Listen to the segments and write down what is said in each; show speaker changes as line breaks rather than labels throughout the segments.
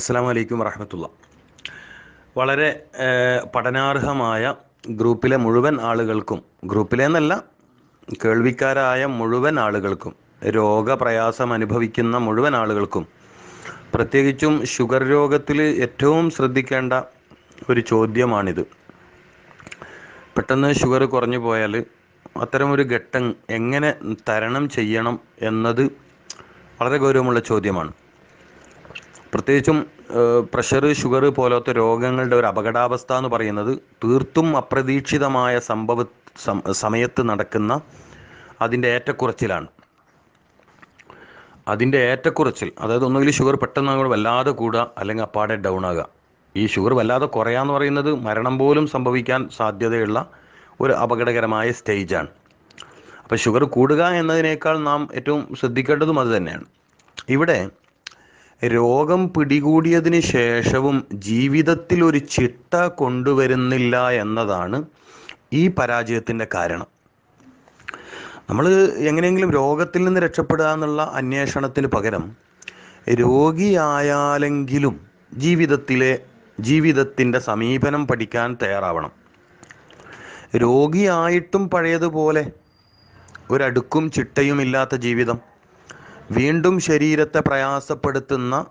അസ്സാം വലൈക്കും വറഹമത്തുള്ള. വളരെ പഠനാർഹമായ ഗ്രൂപ്പിലെ മുഴുവൻ ആളുകൾക്കും ഗ്രൂപ്പിലെ എന്നല്ല കേൾവിക്കാരായ മുഴുവൻ ആളുകൾക്കും രോഗപ്രയാസം അനുഭവിക്കുന്ന മുഴുവൻ ആളുകൾക്കും പ്രത്യേകിച്ചും ഷുഗർ രോഗത്തിൽ ഏറ്റവും ശ്രദ്ധിക്കേണ്ട ഒരു ചോദ്യമാണിത്. പെട്ടെന്ന് ഷുഗർ കുറഞ്ഞു പോയാൽ അത്തരമൊരു ഘട്ടം എങ്ങനെ തരണം ചെയ്യണം എന്നത് വളരെ ഗൗരവമുള്ള ചോദ്യമാണ്. പ്രത്യേകിച്ചും പ്രഷർ ഷുഗർ പോലത്തെ രോഗങ്ങളുടെ ഒരു അപകടാവസ്ഥ എന്ന് പറയുന്നത് തീർത്തും അപ്രതീക്ഷിതമായ സംഭവ സമയത്ത് നടക്കുന്ന അതിന്റെ ഏറ്റക്കുറച്ചിലാണ്. അതിന്റെ ഏറ്റക്കുറച്ചിൽ അതായത് ഒന്നുകിൽ ഷുഗർ പെട്ടെന്ന് അങ്ങോട്ട് വല്ലാതെ കൂടുക അല്ലെങ്കിൽ അപ്പാടെ ഡൗൺ ആകുക. ഈ ഷുഗർ വല്ലാതെ കുറയാന്ന് പറയുന്നത് മരണം പോലും സംഭവിക്കാൻ സാധ്യതയുള്ള ഒരു അപകടകരമായ സ്റ്റേജാണ്. അപ്പോൾ ഷുഗർ കൂടുക എന്നതിനേക്കാൾ നാം ഏറ്റവും ശ്രദ്ധിക്കേണ്ടതും അത് തന്നെയാണ്. ഇവിടെ രോഗം പിടികൂടിയതിന് ശേഷവും ജീവിതത്തിൽ ഒരു ചിട്ട കൊണ്ടുവരുന്നില്ല എന്നതാണ് ഈ പരാജയത്തിന്റെ കാരണം. നമ്മൾ എങ്ങനെയെങ്കിലും രോഗത്തിൽ നിന്ന് രക്ഷപ്പെടുക എന്നുള്ള അന്വേഷണത്തിന് പകരം രോഗിയായാലെങ്കിലും ജീവിതത്തിലെ ജീവിതത്തിന്റെ സമീപനം പഠിക്കാൻ തയ്യാറാവണം. രോഗിയായിട്ടും പഴയതുപോലെ ഒരടുക്കും ചിട്ടയും ഇല്ലാത്ത ജീവിതം. വീണ്ടും ശരീരത്തെ പ്രയാസപ്പെടുത്തുന്ന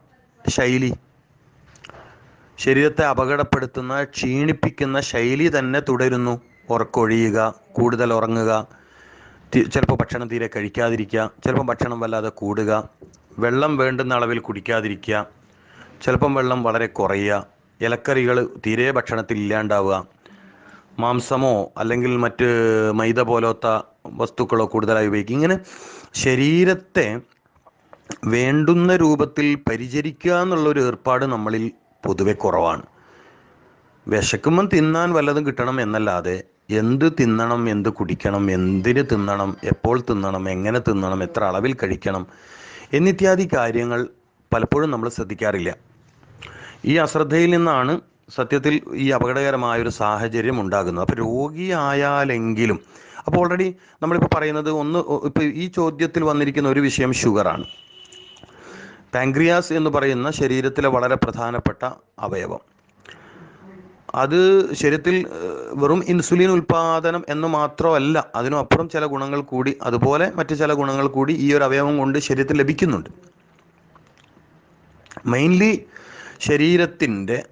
ശൈലി. ശരീരത്തെ അപകടപ്പെടുത്തുന്ന ക്ഷീണിപ്പിക്കുന്ന ശൈലി തന്നെ തുടരുന്നു. ഉറക്കൊഴിയുക കൂടുതൽ ഉറങ്ങുക ചിലപ്പോൾ ഭക്ഷണം തീരെ കഴിക്കാതിരിക്കുക ചിലപ്പോൾ ഭക്ഷണം വല്ലാതെ കൂടുക വെള്ളം വേണ്ടുന്ന അളവിൽ കുടിക്കാതിരിക്കുക ചിലപ്പം വെള്ളം വളരെ കുറയുക ഇലക്കറികൾ തീരെ ഭക്ഷണത്തിൽ ഇല്ലാണ്ടാവുക മാംസമോ അല്ലെങ്കിൽ മറ്റ് മൈദ പോലത്തെ വസ്തുക്കളോ കൂടുതലായി ഉപയോഗിക്കുക. ഇങ്ങനെ ശരീരത്തെ വേണ്ടുന്ന രൂപത്തിൽ പരിചരിക്കുക എന്നുള്ളൊരു ഏർപ്പാട് നമ്മളിൽ പൊതുവെ കുറവാണ്. വിശക്കുമ്പം തിന്നാൻ വല്ലതും കിട്ടണം എന്നല്ലാതെ എന്ത് തിന്നണം എന്ത് കുടിക്കണം എന്തിന് തിന്നണം എപ്പോൾ തിന്നണം എങ്ങനെ തിന്നണം എത്ര അളവിൽ കഴിക്കണം എന്നിത്യാദി കാര്യങ്ങൾ പലപ്പോഴും നമ്മൾ ശ്രദ്ധിക്കാറില്ല. ഈ അശ്രദ്ധയിൽ നിന്നാണ് സത്യത്തിൽ ഈ അപകടകരമായ ഒരു സാഹചര്യം ഉണ്ടാകുന്നത്. അപ്പോൾ രോഗിയായാലെങ്കിലും അപ്പോൾ ഓൾറെഡി നമ്മളിപ്പോൾ പറയുന്നത് ഒന്ന് ഇപ്പോൾ ഈ ചോദ്യത്തിൽ വന്നിരിക്കുന്ന ഒരു വിഷയം ഷുഗറാണ്. പാങ്ക്രിയാസ് എന്ന് പറയുന്ന ശരീരത്തിലെ വളരെ പ്രധാനപ്പെട്ട അവയവം. അത് ശരീരത്തിൽ വെറും ഇൻസുലിൻ ഉൽപാദനം എന്ന് മാത്രമല്ല അതിനപ്പുറം ചില ഗുണങ്ങൾ കൂടി അതുപോലെ മറ്റു ചില ഗുണങ്ങൾ കൂടി ഈ ഒരു അവയവം കൊണ്ട് ശരീരത്തിൽ ലഭിക്കുന്നുണ്ട്. മെയിൻലി ശരീരത്തിന്റെ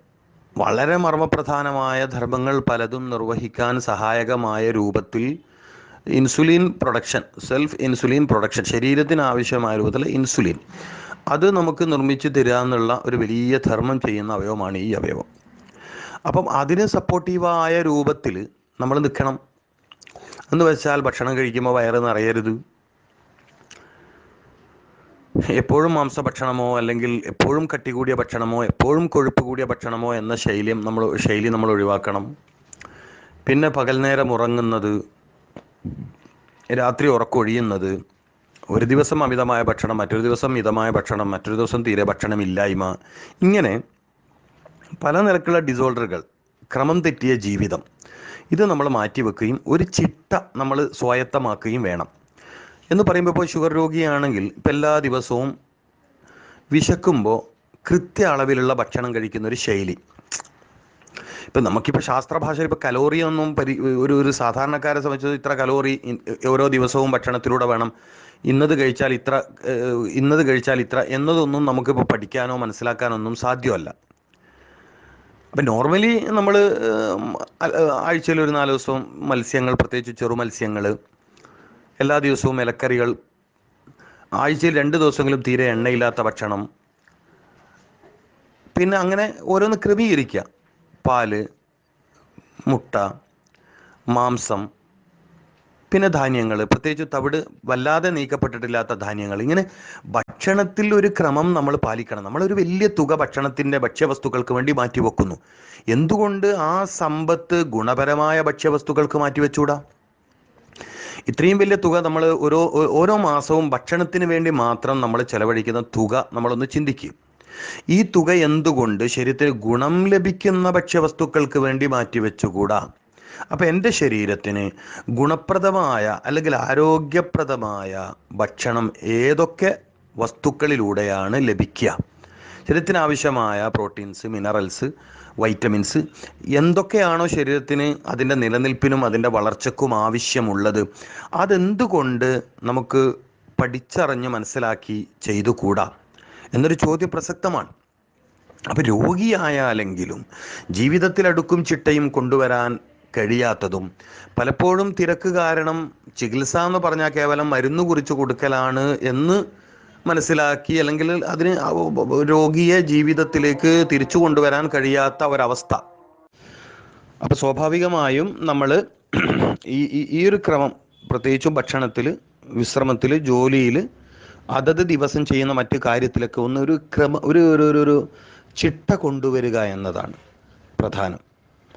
വളരെ മർമ്മപ്രധാനമായ ധർമ്മങ്ങൾ പലതും നിർവഹിക്കാൻ സഹായകമായ രൂപത്തിൽ insulin production self insulin production ശരീരത്തിന് ആവശ്യമായ രൂപത്തിൽ ഇൻസുലിൻ. അത് നമുക്ക് നിർമ്മിച്ചു തരാമെന്നുള്ള ഒരു വലിയ ധർമ്മം ചെയ്യുന്ന അവയവമാണ് ഈ അവയവം. അപ്പം അതിന് സപ്പോർട്ടീവായ രൂപത്തിൽ നമ്മൾ നിൽക്കണം. എന്ന് വെച്ചാൽ ഭക്ഷണം കഴിക്കുമ്പോൾ വയറ് നിറയരുത്. എപ്പോഴും മാംസഭക്ഷണമോ അല്ലെങ്കിൽ എപ്പോഴും കട്ടി കൂടിയ ഭക്ഷണമോ എപ്പോഴും കൊഴുപ്പ് കൂടിയ ഭക്ഷണമോ എന്ന ശൈലിയും നമ്മൾ ശൈലി നമ്മൾ ഒഴിവാക്കണം. പിന്നെ പകൽ നേരം ഉറങ്ങുന്നത് രാത്രി ഉറക്കൊഴിയുന്നത് ഒരു ദിവസം അമിതമായ ഭക്ഷണം മറ്റൊരു ദിവസം മിതമായ ഭക്ഷണം മറ്റൊരു ദിവസം തീരെ ഭക്ഷണം ഇല്ലായ്മ ഇങ്ങനെ പല നിരക്കുള്ള ഡിസോർഡറുകൾ ക്രമം തെറ്റിയ ജീവിതം. ഇത് നമ്മൾ മാറ്റിവെക്കുകയും ഒരു ചിട്ട നമ്മൾ സ്വായത്തമാക്കുകയും വേണം. എന്ന് പറയുമ്പോൾ ഇപ്പോൾ ഷുഗർ രോഗിയാണെങ്കിൽ ഇപ്പം എല്ലാ ദിവസവും വിശക്കുമ്പോൾ കൃത്യ അളവിലുള്ള ഭക്ഷണം കഴിക്കുന്ന ഒരു ശൈലി. ഇപ്പം നമുക്കിപ്പോൾ ശാസ്ത്രഭാഷയിൽ ഇപ്പോൾ കലോറി ഒന്നും പരി ഒരു ഒരു സാധാരണക്കാരെ സംബന്ധിച്ച് ഇത്ര കലോറി ഓരോ ദിവസവും ഭക്ഷണത്തിലൂടെ വേണം. ഇന്നത് കഴിച്ചാൽ ഇത്ര ഇന്നത് കഴിച്ചാൽ ഇത്ര എന്നതൊന്നും നമുക്കിപ്പോൾ പഠിക്കാനോ മനസ്സിലാക്കാനോ ഒന്നും സാധ്യമല്ല. അപ്പം നോർമലി നമ്മൾ ആഴ്ചയിൽ ഒരു നാല് ദിവസവും മത്സ്യങ്ങൾ പ്രത്യേകിച്ച് ചെറു മത്സ്യങ്ങൾ എല്ലാ ദിവസവും ഇലക്കറികൾ ആഴ്ചയിൽ രണ്ട് ദിവസങ്ങളും തീരെ എണ്ണയില്ലാത്ത ഭക്ഷണം. പിന്നെ അങ്ങനെ ഓരോന്ന് ക്രമീകരിക്കുക. പാൽ മുട്ട മാംസം പിന്നെ ധാന്യങ്ങൾ പ്രത്യേകിച്ച് തവിട് വല്ലാതെ നീക്കപ്പെട്ടിട്ടില്ലാത്ത ധാന്യങ്ങൾ ഇങ്ങനെ ഭക്ഷണത്തിൽ ഒരു ക്രമം നമ്മൾ പാലിക്കണം. നമ്മളൊരു വലിയ തുക ഭക്ഷണത്തിന്റെ ഭക്ഷ്യവസ്തുക്കൾക്ക് വേണ്ടി മാറ്റി വെക്കുന്നു. എന്തുകൊണ്ട് ആ സമ്പത്ത് ഗുണപരമായ ഭക്ഷ്യവസ്തുക്കൾക്ക് മാറ്റിവെച്ചൂടാ ഇത്രയും വലിയ തുക നമ്മൾ ഓരോ ഓരോ മാസവും ഭക്ഷണത്തിന് വേണ്ടി മാത്രം നമ്മൾ ചെലവഴിക്കുന്ന തുക നമ്മളൊന്ന് ചിന്തിക്കും. ഈ തുക എന്തുകൊണ്ട് ശരീരത്തിന് ഗുണം ലഭിക്കുന്ന ഭക്ഷ്യവസ്തുക്കൾക്ക് വേണ്ടി മാറ്റിവെച്ചുകൂടാ? അപ്പം എന്റെ ശരീരത്തിന് ഗുണപ്രദമായ അല്ലെങ്കിൽ ആരോഗ്യപ്രദമായ ഭക്ഷണം ഏതൊക്കെ വസ്തുക്കളിലൂടെയാണ് ലഭിക്കുക? ശരീരത്തിന് ആവശ്യമായ പ്രോട്ടീൻസ് മിനറൽസ് വൈറ്റമിൻസ് എന്തൊക്കെയാണോ ശരീരത്തിന് അതിന്റെ നിലനിൽപ്പിനും അതിന്റെ വളർച്ചയ്ക്കും ആവശ്യമുള്ളത്? അതെന്തുകൊണ്ട് നമുക്ക് പഠിച്ചറിഞ്ഞ് മനസ്സിലാക്കി ചെയ്തുകൂടാ? എന്നൊരു ചോദ്യം പ്രസക്തമാണ്. അപ്പം രോഗിയായാലെങ്കിലും ജീവിതത്തിലടുക്കും ചിട്ടയും കൊണ്ടുവരാൻ കഴിയാത്തതും പലപ്പോഴും തിരക്ക് കാരണം ചികിത്സ എന്ന് പറഞ്ഞാൽ കേവലം മരുന്ന് കുറിച്ച് കൊടുക്കലാണ് എന്ന് മനസ്സിലാക്കി അല്ലെങ്കിൽ അതിന് രോഗിയെ ജീവിതത്തിലേക്ക് തിരിച്ചു കൊണ്ടുവരാൻ കഴിയാത്ത ഒരവസ്ഥ. അപ്പോൾ സ്വാഭാവികമായും നമ്മൾ ഈ ഈ- ഒരു ക്രമം പ്രത്യേകിച്ചും ഭക്ഷണത്തിൽ വിശ്രമത്തിൽ ജോലിയിൽ അതത് ദിവസം ചെയ്യുന്ന മറ്റു കാര്യത്തിലൊക്കെ ഒന്ന് ഒരു ക്രമ ഒരു ഒരു ഒരു- ഒരു ചിട്ട കൊണ്ടുവരിക എന്നതാണ് പ്രധാനം.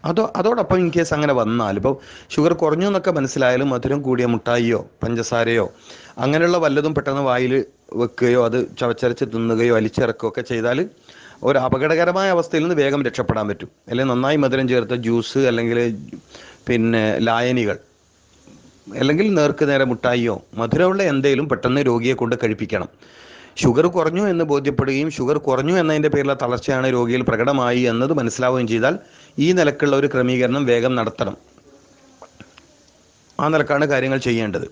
അതോ അതോടൊപ്പം ഇൻ കേസ് അങ്ങനെ വന്നാൽ ഇപ്പോൾ ഷുഗർ കുറഞ്ഞു എന്നൊക്കെ മനസ്സിലായാലും മധുരം കൂടിയ മുട്ടായിയോ പഞ്ചസാരയോ അങ്ങനെയുള്ള വല്ലതും പെട്ടെന്ന് വായിൽ വെക്കുകയോ അത് ചവച്ചരച്ച് തിന്നുകയോ അലിച്ചിറക്കുകയോ ഒക്കെ ചെയ്താൽ ഒരു അപകടകരമായ അവസ്ഥയിൽ നിന്ന് വേഗം രക്ഷപ്പെടാൻ പറ്റും. അല്ലെങ്കിൽ നന്നായി മധുരം ചേർത്ത ജ്യൂസ് അല്ലെങ്കിൽ പിന്നെ ലായനികൾ അല്ലെങ്കിൽ നേർക്ക് നേരെ മുട്ടായിയോ മധുരമുള്ള എന്തെങ്കിലും പെട്ടെന്ന് രോഗിയെ കൊണ്ട് കഴിപ്പിക്കണം. ഷുഗർ കുറഞ്ഞു എന്ന് ബോധ്യപ്പെടുകയും ഷുഗർ കുറഞ്ഞു എന്നതിന്റെ പേരിലുള്ള തളർച്ചയാണ് രോഗിയിൽ പ്രകടമായി എന്നത് മനസ്സിലാവുകയും ചെയ്താൽ ഈ നിലക്കുള്ള ഒരു ക്രമീകരണം വേഗം നടത്തണം. ആ നിലക്കാണ് കാര്യങ്ങൾ ചെയ്യേണ്ടത്.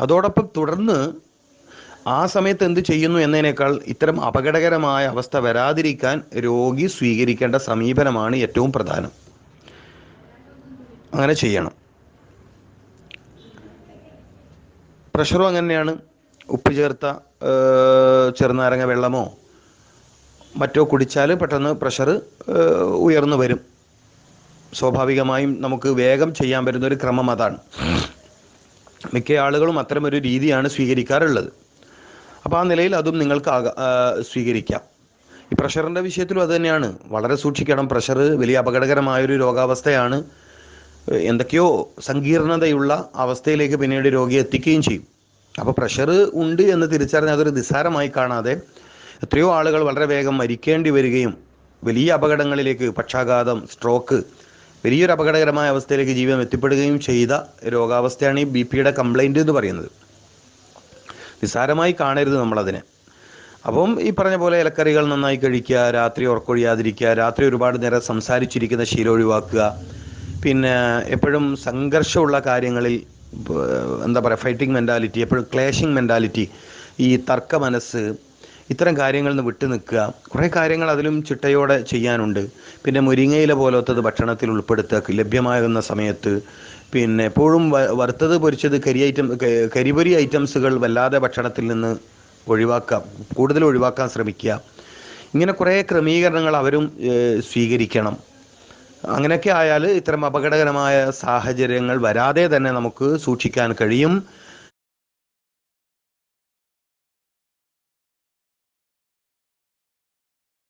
അതോടൊപ്പം തുടർന്ന് ആ സമയത്ത് എന്ത് ചെയ്യുന്നു എന്നതിനേക്കാൾ ഇത്തരം അപകടകരമായ അവസ്ഥ വരാതിരിക്കാൻ രോഗി സ്വീകരിക്കേണ്ട സമീപനമാണ് ഏറ്റവും പ്രധാനം. അങ്ങനെ ചെയ്യണം. പ്രഷറും അങ്ങനെയാണ്. ഉപ്പ് ചേർത്ത ചെറുനാരങ്ങ വെള്ളമോ മറ്റോ കുടിച്ചാൽ പെട്ടെന്ന് പ്രഷർ ഉയർന്നു വരും. സ്വാഭാവികമായും നമുക്ക് വേഗം ചെയ്യാൻ പറ്റുന്ന ഒരു ക്രമം അതാണ്. മിക്ക ആളുകളും അത്തരമൊരു രീതിയാണ് സ്വീകരിക്കാറുള്ളത്. അപ്പോൾ ആ നിലയിൽ അതും നിങ്ങൾക്ക് സ്വീകരിക്കാം. ഈ പ്രഷറിന്റെ വിഷയത്തിലും അത് തന്നെയാണ്. വളരെ സൂക്ഷിക്കണം. പ്രഷർ വലിയ അപകടകരമായൊരു രോഗാവസ്ഥയാണ്. എന്തൊക്കെയോ സങ്കീർണതയുള്ള അവസ്ഥയിലേക്ക് പിന്നീട് രോഗിയെ എത്തിക്കുകയും ചെയ്യും. അപ്പോൾ പ്രഷർ ഉണ്ട് എന്ന് തിരിച്ചറിഞ്ഞ് അതൊരു നിസ്സാരമായി കാണാതെ എത്രയോ ആളുകൾ വളരെ വേഗം മരിക്കേണ്ടി വരികയും വലിയ അപകടങ്ങളിലേക്ക് പക്ഷാഘാതം സ്ട്രോക്ക് വലിയൊരു അപകടകരമായ അവസ്ഥയിലേക്ക് ജീവിതം എത്തിപ്പെടുകയും ചെയ്ത രോഗാവസ്ഥയാണ് ഈ ബി പിയുടെ കംപ്ലൈന്റ് എന്ന് പറയുന്നത്. നിസ്സാരമായി കാണരുത് നമ്മളതിനെ. അപ്പം ഈ പറഞ്ഞ പോലെ ഇലക്കറികൾ നന്നായി കഴിക്കുക രാത്രി ഉറക്കൊഴിയാതിരിക്കുക രാത്രി ഒരുപാട് നേരം സംസാരിച്ചിരിക്കുന്ന ശീലം ഒഴിവാക്കുക പിന്നെ എപ്പോഴും സംഘർഷമുള്ള കാര്യങ്ങളിൽ എന്താ പറയുക ഫൈറ്റിംഗ് മെന്റാലിറ്റി എപ്പോഴും ക്ലേഷിംഗ് മെന്റാലിറ്റി ഈ തർക്ക മനസ്സ് ഇത്തരം കാര്യങ്ങളിൽ നിന്ന് വിട്ടു നിൽക്കുക. കുറേ കാര്യങ്ങൾ അതിലും ചിട്ടയോടെ ചെയ്യാനുണ്ട്. പിന്നെ മുരിങ്ങയില പോലത്തത് ഭക്ഷണത്തിൽ ഉൾപ്പെടുത്തുക ലഭ്യമാകുന്ന സമയത്ത്. പിന്നെ എപ്പോഴും വറുത്തത് പൊരിച്ചത് കരി ഐറ്റം കരിപൊരി ഐറ്റംസുകൾ വല്ലാതെ ഭക്ഷണത്തിൽ നിന്ന് ഒഴിവാക്കാം കൂടുതൽ ഒഴിവാക്കാൻ ശ്രമിക്കുക. ഇങ്ങനെ കുറേ ക്രമീകരണങ്ങൾ അവരും സ്വീകരിക്കണം. അങ്ങനെയൊക്കെ ആയാൽ ഇത്തരം അപകടകരമായ സാഹചര്യങ്ങൾ വരാതെ തന്നെ നമുക്ക് സൂക്ഷിക്കാൻ കഴിയും.